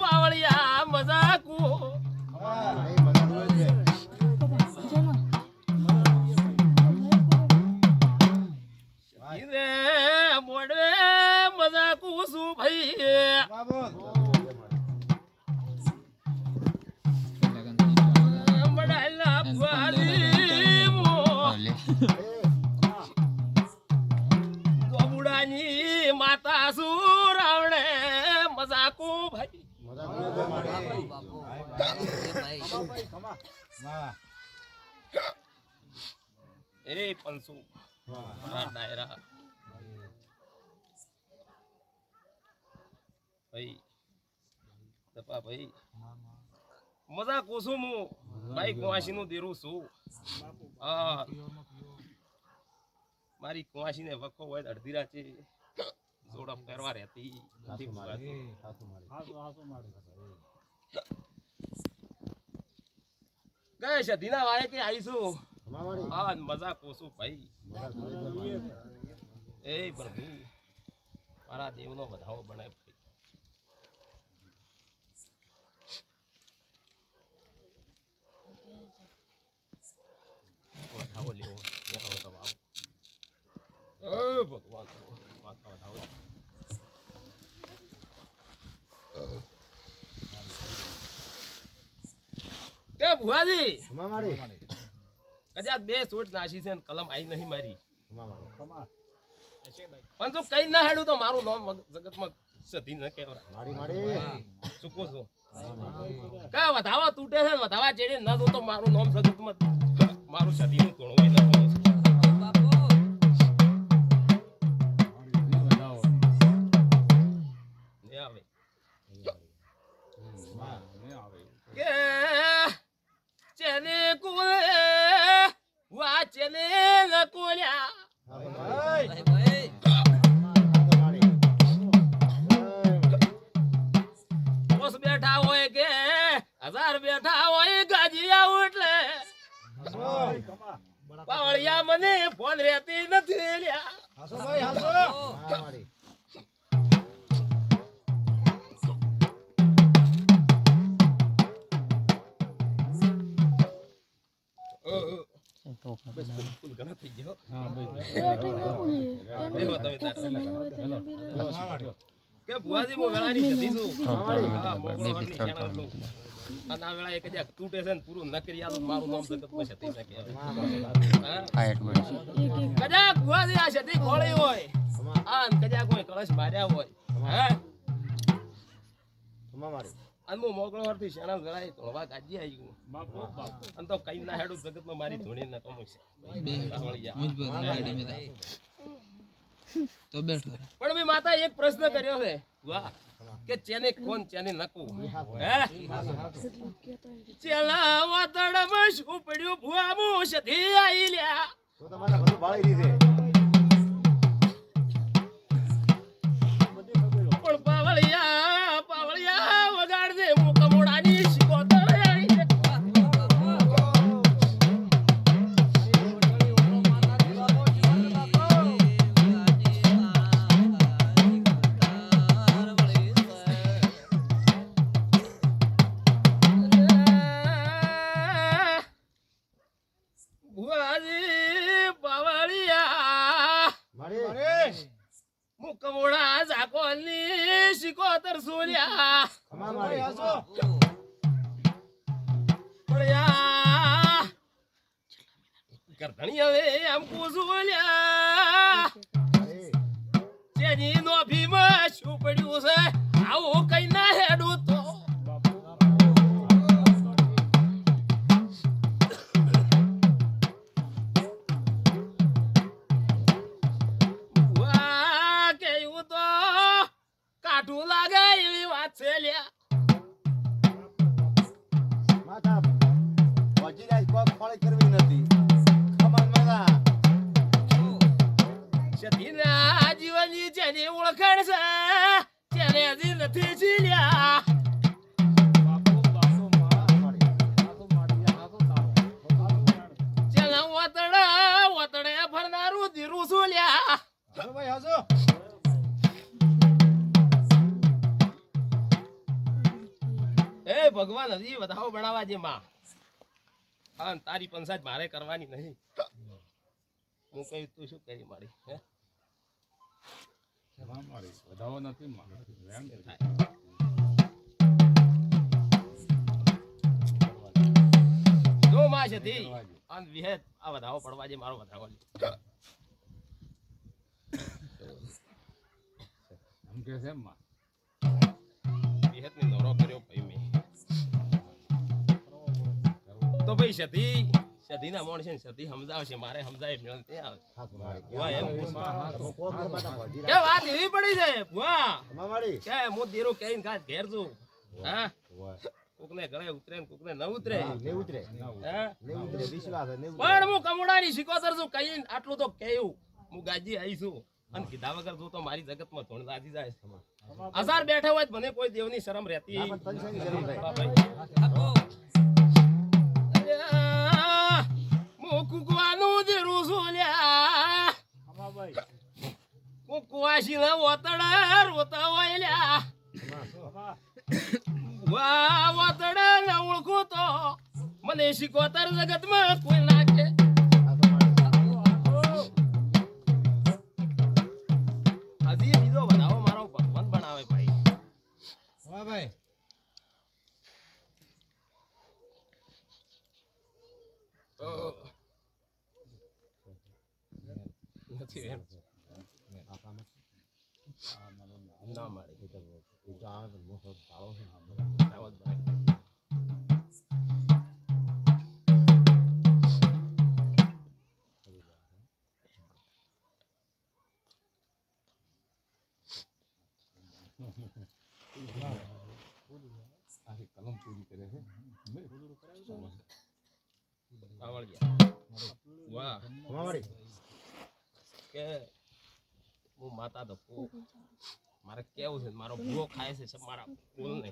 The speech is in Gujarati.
પાવળિયા મજાકુ મોડવે મજાકુ શું ભાઈ ગોબુડાની માતા શું રાવણે મજાકુ ભાઈ. એ પંસુ મારા ડાયરા. ભાઈ દપા ભાઈ. મજા કોસું હું? ભાઈ કુવાસી નું દેરું છું. હા. મારી કુવાસી ને વખો હોય અડધી રાતે. જોડપ કરવા રહેતી નથી ભૂલાતું. ગઈ સધીના વાયે કે આવીશું હા મજા કોશું ભાઈ. એ પ્રભુ મારા દેવનો વધાવો લેવો. એ ભગવાન માતા વધાવો કે ભુવાજી! કદાચ બે સોટ નાસી છે ને કલમ આવી નહીં મારી. પણ જો કઈ ના હેડું તો મારું નામ જગતમાં સધી ન કહેવાય. ચૂકો છો. કા વધાવા તૂટે છે વધાવા ચેડે ન તો મારું નામ જગતમાં મારું સધી નું તોડવું ન હોય. ને બેઠા હોય કે હજાર બેઠા હોય ગાજીયા એટલે પાવળિયા મને ફોન રહેતી નથી લ્યા બસ ફૂલ ઘણા થઈ ગયો બેહો તમે તાર. કે ભુવાજી હું વેળાની હા, મોગળો વારથી ધોળવા ગાજી આવી અને તો કઈ ના હેડું મારી ધોણી ન કમું તો બેઠો પણ મેં માતા એક પ્રશ્ન કર્યો છે. વાહ, કે ચેને કોણ ચેને નકુ. ચેલા વાતડમાં શું પડ્યું ભુવા મું સધી આઈ લ્યા પણ ભુવાજી પાવળિયા હું કમોડા ઝાકોની શિકોતર સોલ્યા પડ્યા. કરધણી હવે આમ કુસુલ્યા. જેની નો ભીમ શું પડ્યું છે આવું કઈ ના હેડું સતીના જીવનની જેની ઓળખાણ છે તેને હજી નથી જીલ્યા. જેના વતડા વતડે ફરનારું ધીરું શું લ્યા ભગવાન હજી વધાવો બનાવવા જે માં હા તારી પંચાયત મારે કરવાની નહીં હું કહ્યું તું શું કરી મારી હે વધારો નથી માં. એમ છે. માં છે ધી આન વિહેત આ વધાવો પડવા જે મારો વધાવો એમ કે છે એમ માં. વિહેતની નવરો કર્યો ભાઈ મેં તો ભાઈ સતી સતી ના મોણ છે ને સતી સમજાવશે મારે સમજાય મેળ તે આવે. કે વાત એવી પડી છે? ભુવા કે હું દેરો કહીને કાંઈ ઘેર છું. હા? કોકને ગળે ઉતરે ને કોકને ન ઉતરે. હા પણ હું કમોડાની શિકોતર છું કહીને આટલું તો કહ્યું. હું ગાજી આવી છું. અને કીધા વગર તું તો મારી જગતમાં ધૂણ લાગી જાય હજાર બેઠા હોય મને કોઈ દેવની શરમ રહેતી હા કૂકવાનું જ રૂસું લ્યા. હું કુવાશીના ઓતડા રોતા હોય લ્યા. વાહ ઓતડા ના ઓળખું તો મને શીખોતર કોઈ નાખે. નથી એમ. ના મળે કલમ પૂરી કરે છે. આવડી ગયા. વાહ. કે હું માતા તો મારે કેવું છે? મારો ભૂવો ખાય છે મારા કુલને